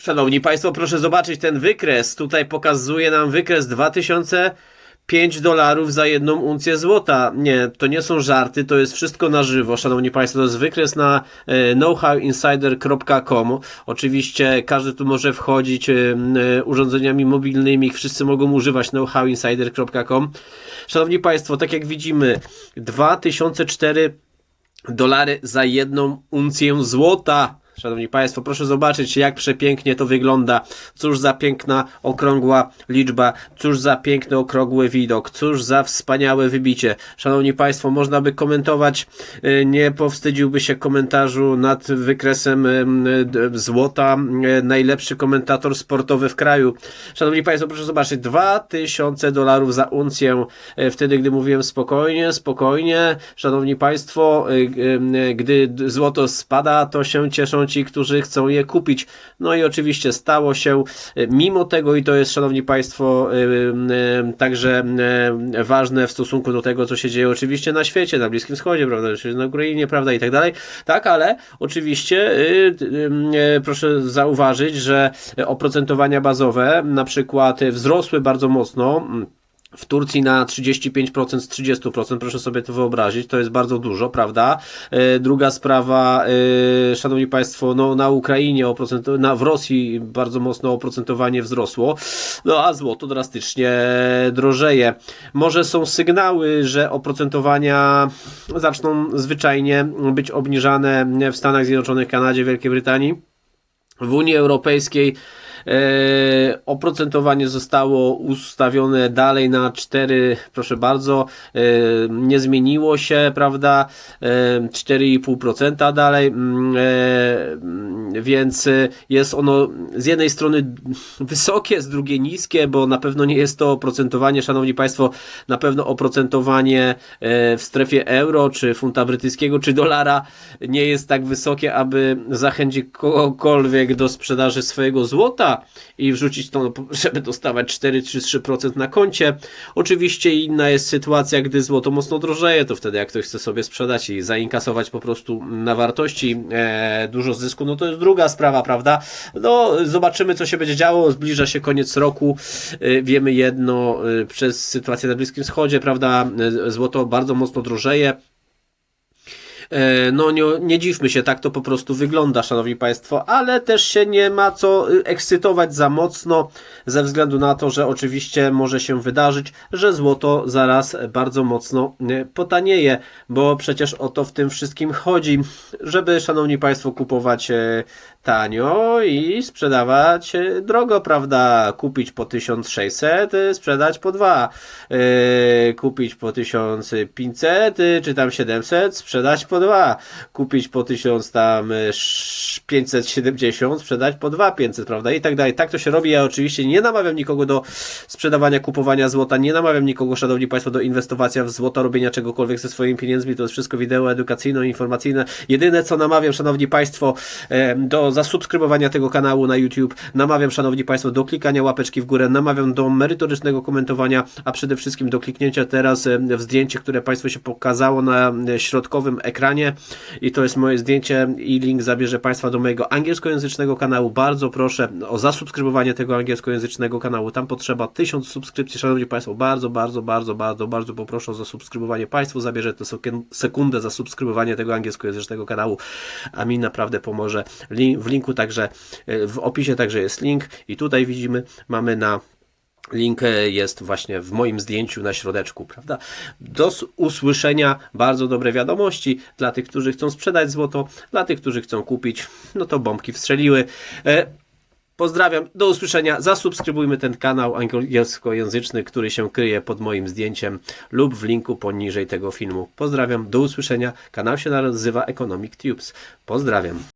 Szanowni Państwo, proszę zobaczyć ten wykres. Tutaj pokazuje nam wykres 2005 dolarów za jedną uncję złota. Nie, to nie są żarty, to jest wszystko na żywo. Szanowni Państwo, to jest wykres na e, knowhowinsider.com. Oczywiście każdy tu może wchodzić e, e, urządzeniami mobilnymi, wszyscy mogą używać knowhowinsider.com. Szanowni Państwo, tak jak widzimy, 2004 dolary za jedną uncję złota. Szanowni Państwo, proszę zobaczyć, jak przepięknie to wygląda. Cóż za piękna, okrągła liczba, cóż za piękny, okrągły widok, cóż za wspaniałe wybicie. Szanowni Państwo, można by komentować, y, nie powstydziłby się komentarzu nad wykresem złota, y, najlepszy komentator sportowy w kraju. Szanowni Państwo, proszę zobaczyć, 2000 dolarów za uncję, y, wtedy gdy mówiłem spokojnie, spokojnie. Szanowni Państwo, gdy złoto spada, to się cieszą ci, którzy chcą je kupić. No i oczywiście stało się, y, mimo tego, i to jest, Szanowni Państwo, y, y, także ważne w stosunku do tego, co się dzieje oczywiście na świecie, na Bliskim Wschodzie, prawda, na Ukrainie, prawda, i tak dalej. Tak, ale oczywiście proszę zauważyć, że oprocentowania bazowe na przykład wzrosły bardzo mocno. W Turcji na 35% z 30%, proszę sobie to wyobrazić, to jest bardzo dużo, prawda? E, Druga sprawa, e, szanowni państwo, no na Ukrainie na, w Rosji bardzo mocno oprocentowanie wzrosło, no a złoto drastycznie drożeje. Może są sygnały, że oprocentowania zaczną zwyczajnie być obniżane w Stanach Zjednoczonych, Kanadzie, Wielkiej Brytanii. W Unii Europejskiej oprocentowanie zostało ustawione dalej na 4, proszę bardzo, e, nie zmieniło się, prawda, e, 4,5% dalej, mm, e, mm, więc e, jest ono z jednej strony wysokie, z drugiej niskie, bo na pewno nie jest to oprocentowanie, szanowni państwo, na pewno oprocentowanie e, w strefie euro, czy funta brytyjskiego, czy dolara nie jest tak wysokie, aby zachęcić kogokolwiek do sprzedaży swojego złota i wrzucić to, żeby dostawać 4 czy 3% na koncie. Oczywiście inna jest sytuacja, gdy złoto mocno drożeje, to wtedy jak ktoś chce sobie sprzedać i zainkasować po prostu na wartości e, dużo zysku, no to jest druga sprawa, prawda? No, zobaczymy, co się będzie działo. Zbliża się koniec roku. E, wiemy jedno, e, przez sytuację na Bliskim Wschodzie, prawda? E, złoto bardzo mocno drożeje. E, No nie, nie dziwmy się, tak to po prostu wygląda, szanowni państwo, ale też się nie ma co y, ekscytować za mocno, ze względu na to, że oczywiście może się wydarzyć, że złoto zaraz bardzo mocno y, potanieje, bo przecież o to w tym wszystkim chodzi, żeby, szanowni państwo, kupować e, tanio i sprzedawać e, drogo, prawda? Kupić po 1600, e, sprzedać po 2, e, kupić po 1500 e, czy tam 700, sprzedać po 2, kupić po 1000 tam e, sz- 570, sprzedać po 2500, prawda? I tak dalej. Tak to się robi. Ja oczywiście nie namawiam nikogo do sprzedawania, kupowania złota, nie namawiam nikogo, szanowni państwo, do inwestowania w złoto, robienia czegokolwiek ze swoimi pieniędzmi. To jest wszystko wideo edukacyjno-informacyjne. Jedyne co namawiam, szanowni państwo, e, zasubskrybowania tego kanału na YouTube, namawiam, szanowni państwo, do klikania łapeczki w górę, namawiam do merytorycznego komentowania, a przede wszystkim do kliknięcia teraz w zdjęcie, które państwu się pokazało na środkowym ekranie i to jest moje zdjęcie i link zabierze państwa do mojego angielskojęzycznego kanału. Bardzo proszę o zasubskrybowanie tego angielskojęzycznego kanału. Tam potrzeba 1000 subskrypcji, szanowni państwo. Bardzo, bardzo, bardzo, bardzo, bardzo poproszę o zasubskrybowanie. Państwu zabierze to sekun- sekundę zasubskrybowanie tego angielskojęzycznego kanału, a mi naprawdę pomoże. Lin- W linku także, e, w opisie także jest link i tutaj widzimy, mamy na Link e, jest właśnie w moim zdjęciu na środeczku, prawda? Do usłyszenia bardzo dobre wiadomości dla tych, którzy chcą sprzedać złoto, dla tych, którzy chcą kupić, no to bombki wstrzeliły. E, Pozdrawiam, do usłyszenia. Zasubskrybujmy ten kanał angielskojęzyczny, który się kryje pod moim zdjęciem lub w linku poniżej tego filmu. Pozdrawiam, do usłyszenia. Kanał się nazywa Economic Tubes. Pozdrawiam.